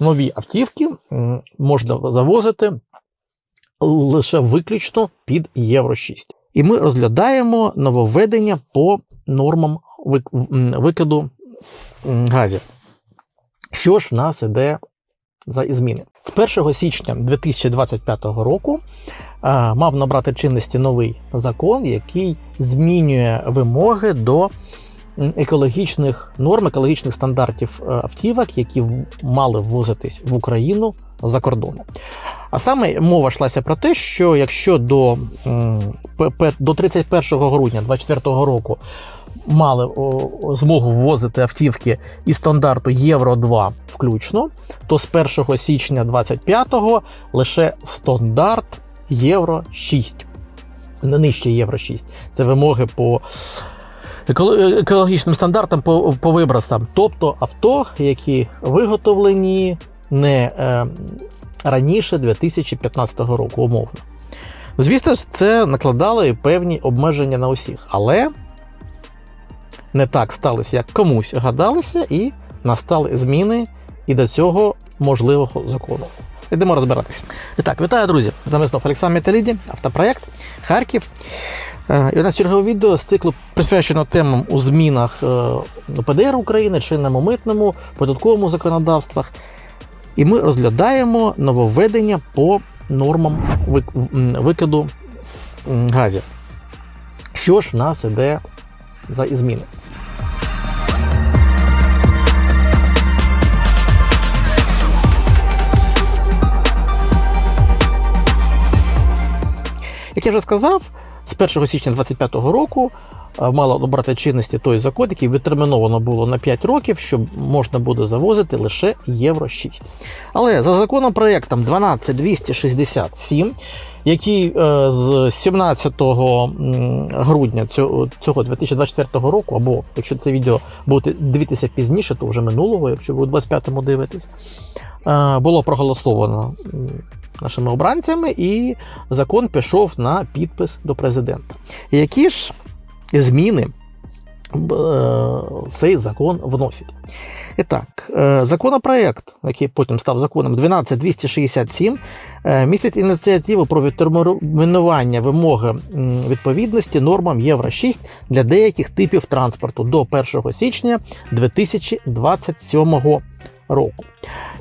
нові автівки можна завозити лише виключно під Євро 6. І ми розглядаємо нововведення по нормам викиду газів. Що ж в нас іде за зміни? З 1 січня 2025 року а, мав набрати чинності новий закон, який змінює вимоги до екологічних норм, екологічних стандартів е, автівок, які мали ввозитись в Україну за кордону. А саме мова йшлася про те, що якщо до, до 31 грудня 2024 року мали змогу ввозити автівки із стандарту Євро 2 включно, то з 1 січня 2025 лише стандарт Євро 6. Не нижче Євро 6. Це вимоги по екологічним стандартам по, по вибросам. Тобто авто, які виготовлені не е, раніше 2015 року, умовно. Звісно ж, це накладало і певні обмеження на усіх, але не так сталося, як комусь гадалося, і настали зміни і до цього можливого закону. Йдемо розбиратися. І так, вітаю, друзі! З вами знов Олександр Металіді, автопроект Харків. Е, І нас чергове відео з циклу присвячено темам у змінах е, ПДР України, чинному митному, податковому законодавствах. І ми розглядаємо нововведення по нормам викиду газів. Що ж в нас іде за зміни? Як я вже сказав, з 1 січня 2025 року е, мало обрати чинності той закон, який відтерміновано було на 5 років, що можна буде завозити лише Євро 6. Але за законопроектом 12267, який е, з 17 грудня цього, цього 2024 року, або якщо це відео будете дивитися пізніше, то вже минулого, якщо ви у 25-му дивитесь, було проголосовано нашими обранцями, і закон пішов на підпис до президента. Які ж зміни е, цей закон вносить? І так, е, законопроект, який потім став законом 12267, е, містить ініціативу про відтермінування вимоги відповідності нормам Євро 6 для деяких типів транспорту до 1 січня 2027 року.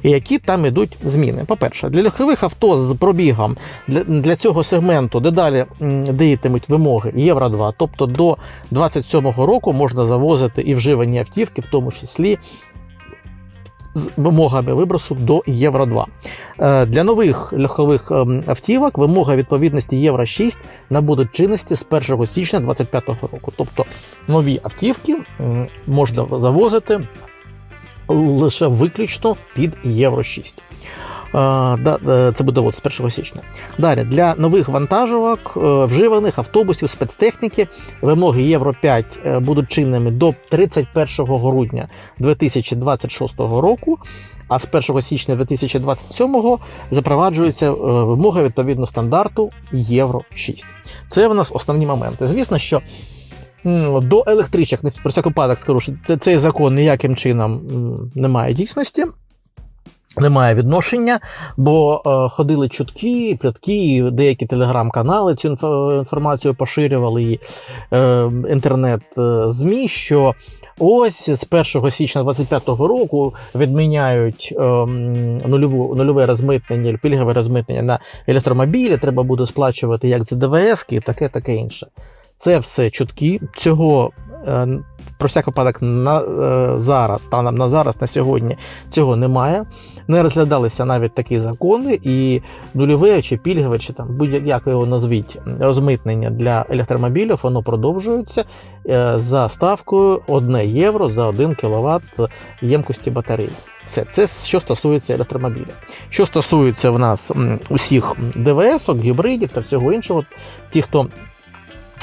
Які там ідуть зміни. По-перше, для легкових авто з пробігом для, для цього сегменту дедалі діятимуть вимоги Євро 2, тобто до 27 року можна завозити і вживані автівки, в тому числі з вимогами вибросу до Євро 2. Е, Для нових легкових ем, автівок вимога відповідності Євро 6 набудуть чинності з 1 січня 2025 року. Тобто нові автівки можна завозити лише виключно під Євро 6. Е, Це буде от з 1 січня. Далі для нових вантажівок, е, вживаних автобусів, спецтехніки вимоги Євро 5 е, будуть чинними до 31 грудня 2026 року. А з 1 січня 2027 запроваджується вимога відповідно стандарту Євро 6. Це в нас основні моменти. Звісно, що до електричок, не про всяк випадок скажу, що це, цей закон ніяким чином не має дійсності. Немає відношення, бо е, ходили чутки, плятки, деякі телеграм-канали цю інфо- інформацію поширювали і е, інтернет-ЗМІ, що ось з 1 січня 2025 року відміняють е, нульову, нульове розмитнення, пільгове розмитнення на електромобілі, треба буде сплачувати як за ДВС і таке, таке інше. Це все чутки. Цього е, про всяк випадок на е, зараз, станом на зараз, на сьогодні, цього немає. Не розглядалися навіть такі закони, і нульове чи пільгове, чи там будь-як його назвіть розмитнення для електромобілів, воно продовжується е, за ставкою 1 євро за 1 кВт ємкості батареї. Все, це що стосується електромобіля. Що стосується в нас усіх ДВС, гібридів та всього іншого, ті, хто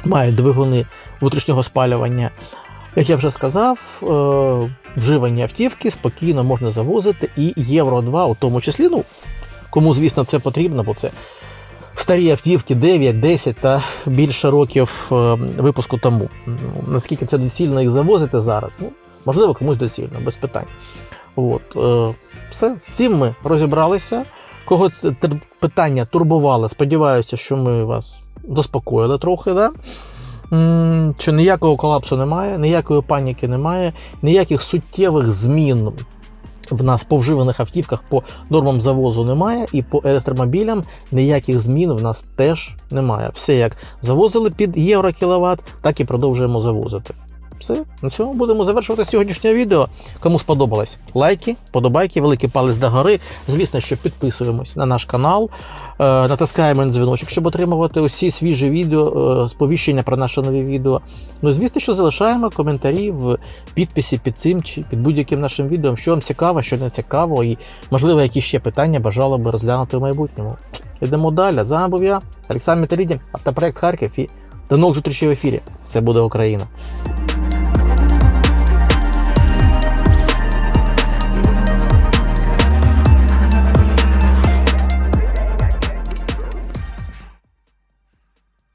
мають двигуни внутрішнього спалювання, як я вже сказав, е, вживані автівки спокійно можна завозити і Євро 2, у тому числі, ну, кому, звісно, це потрібно, бо це старі автівки 9, 10 та більше років е, випуску тому. Ну, Наскільки це доцільно їх завозити зараз? Ну, можливо, комусь доцільно, без питань. От, е, все, з цим ми розібралися. Кого це питання турбувало, сподіваюся, що ми вас заспокоїли трохи. Да? Що ніякого колапсу немає, ніякої паніки немає, ніяких суттєвих змін в нас по вживаних автівках по нормам завозу немає, і по електромобілям ніяких змін в нас теж немає. Все як завозили під євро кіловат, так і продовжуємо завозити. Все, на цьому будемо завершувати сьогоднішнє відео. Кому сподобалось, лайки, подобайки, великий палець до гори. Звісно, що підписуємось на наш канал, е, натискаємо на дзвіночок, щоб отримувати усі свіжі відео, е, сповіщення про наші нові відео. Ну звісно, що залишаємо коментарі в підписі під цим чи під будь-яким нашим відео, що вам цікаво, що не цікаво, і можливо, які ще питання бажали би розглянути в майбутньому. Йдемо далі. З вами був я, Олександр Металідін, автопроект Харків і до нових зустрічей в ефірі. Все буде Україна!